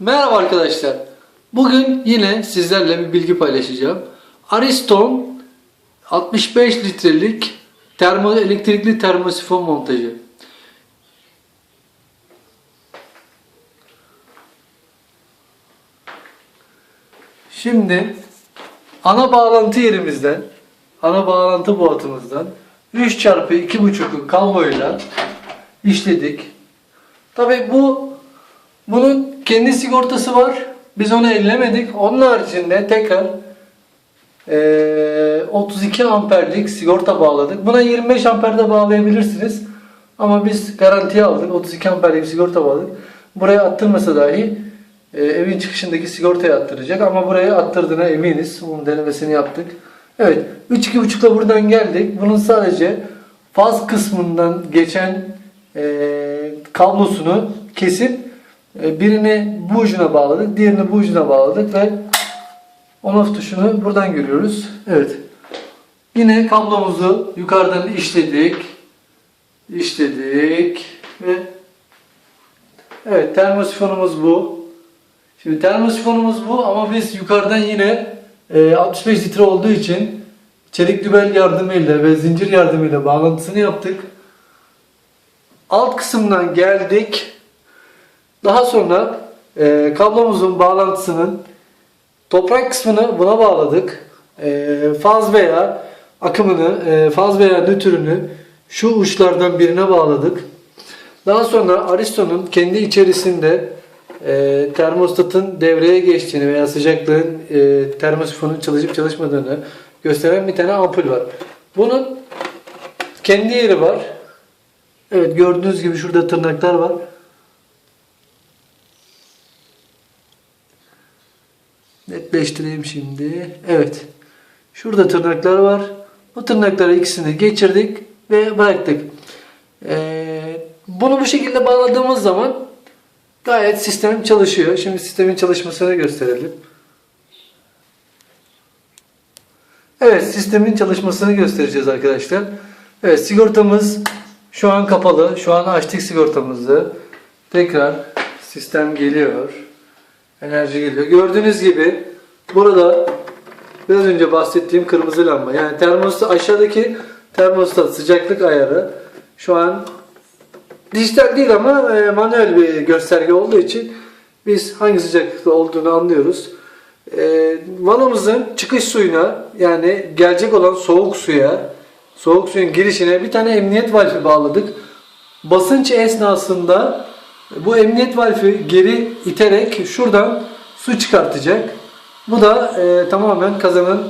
Merhaba arkadaşlar. Bugün yine sizlerle bir bilgi paylaşacağım. Ariston 65 litrelik termo elektrikli termosifon montajı. Şimdi ana bağlantı yerimizden, ana bağlantı boğatımızdan 3 çarpı 2.5 kabloyla işledik. Tabi bu bunun kendi sigortası var. Biz onu ellemedik. Onun haricinde tekrar eee, 32 amperlik sigorta bağladık. Buna 25 amper de bağlayabilirsiniz. Ama biz garantiye aldık. 32 amperlik sigorta bağladık. Buraya attırmasa dahi e, evin çıkışındaki sigortaya attıracak. Ama buraya attırdığına eminiz. Bunun denemesini yaptık. Evet. 3-2.5'la buradan geldik. Bunun sadece faz kısmından geçen e, kablosunu kesip e, birini bu ucuna bağladık. Diğerini bu ucuna bağladık ve on off tuşunu buradan görüyoruz. Evet. Yine kablomuzu yukarıdan işledik. İşledik ve Evet termosifonumuz bu. Şimdi termosifonumuz bu ama biz yukarıdan yine e, 65 litre olduğu için çelik dübel yardımıyla ve zincir yardımıyla bağlantısını yaptık. Alt kısımdan geldik. Daha sonra e, kablomuzun bağlantısının toprak kısmını buna bağladık. E, faz veya akımını, e, faz veya nötrünü şu uçlardan birine bağladık. Daha sonra Aristo'nun kendi içerisinde e, termostatın devreye geçtiğini veya sıcaklığın e, termosifonun çalışıp çalışmadığını gösteren bir tane ampul var. Bunun kendi yeri var. Evet gördüğünüz gibi şurada tırnaklar var. Netleştireyim şimdi. Evet. Şurada tırnaklar var. Bu tırnakları ikisini geçirdik ve bıraktık. Ee, bunu bu şekilde bağladığımız zaman gayet sistem çalışıyor. Şimdi sistemin çalışmasını gösterelim. Evet sistemin çalışmasını göstereceğiz arkadaşlar. Evet sigortamız şu an kapalı. Şu an açtık sigortamızı. Tekrar sistem geliyor. Enerji geliyor. Gördüğünüz gibi burada biraz önce bahsettiğim kırmızı lamba. Yani termostat aşağıdaki termostat sıcaklık ayarı şu an dijital değil ama e, manuel bir gösterge olduğu için biz hangi sıcaklıkta olduğunu anlıyoruz. E, vanamızın çıkış suyuna yani gelecek olan soğuk suya soğuk suyun girişine bir tane emniyet valfi bağladık. Basınç esnasında bu emniyet valfi geri iterek şuradan su çıkartacak. Bu da e, tamamen kazanın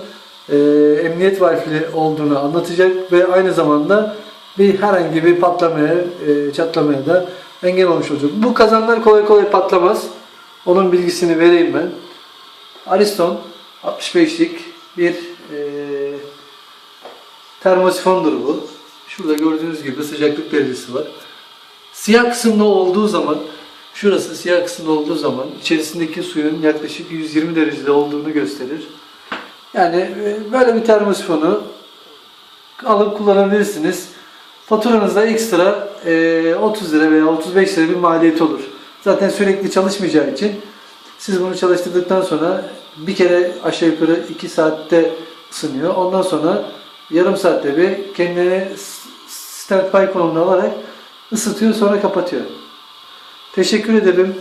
e, emniyet valfli olduğunu anlatacak ve aynı zamanda bir herhangi bir patlamaya, e, çatlamaya da engel olmuş olacak. Bu kazanlar kolay kolay patlamaz. Onun bilgisini vereyim ben. Ariston 65'lik bir e, termosifondur bu. Şurada gördüğünüz gibi sıcaklık derecesi var. Siyah kısımda olduğu zaman şurası siyah kısımda olduğu zaman içerisindeki suyun yaklaşık 120 derecede olduğunu gösterir. Yani e, böyle bir termosifonu alıp kullanabilirsiniz. Faturanızda ekstra e, 30 lira veya 35 lira bir maliyet olur. Zaten sürekli çalışmayacağı için siz bunu çalıştırdıktan sonra bir kere aşağı yukarı 2 saatte ısınıyor. Ondan sonra yarım saatte bir kendini standby konumuna alarak ısıtıyor sonra kapatıyor. Teşekkür ederim.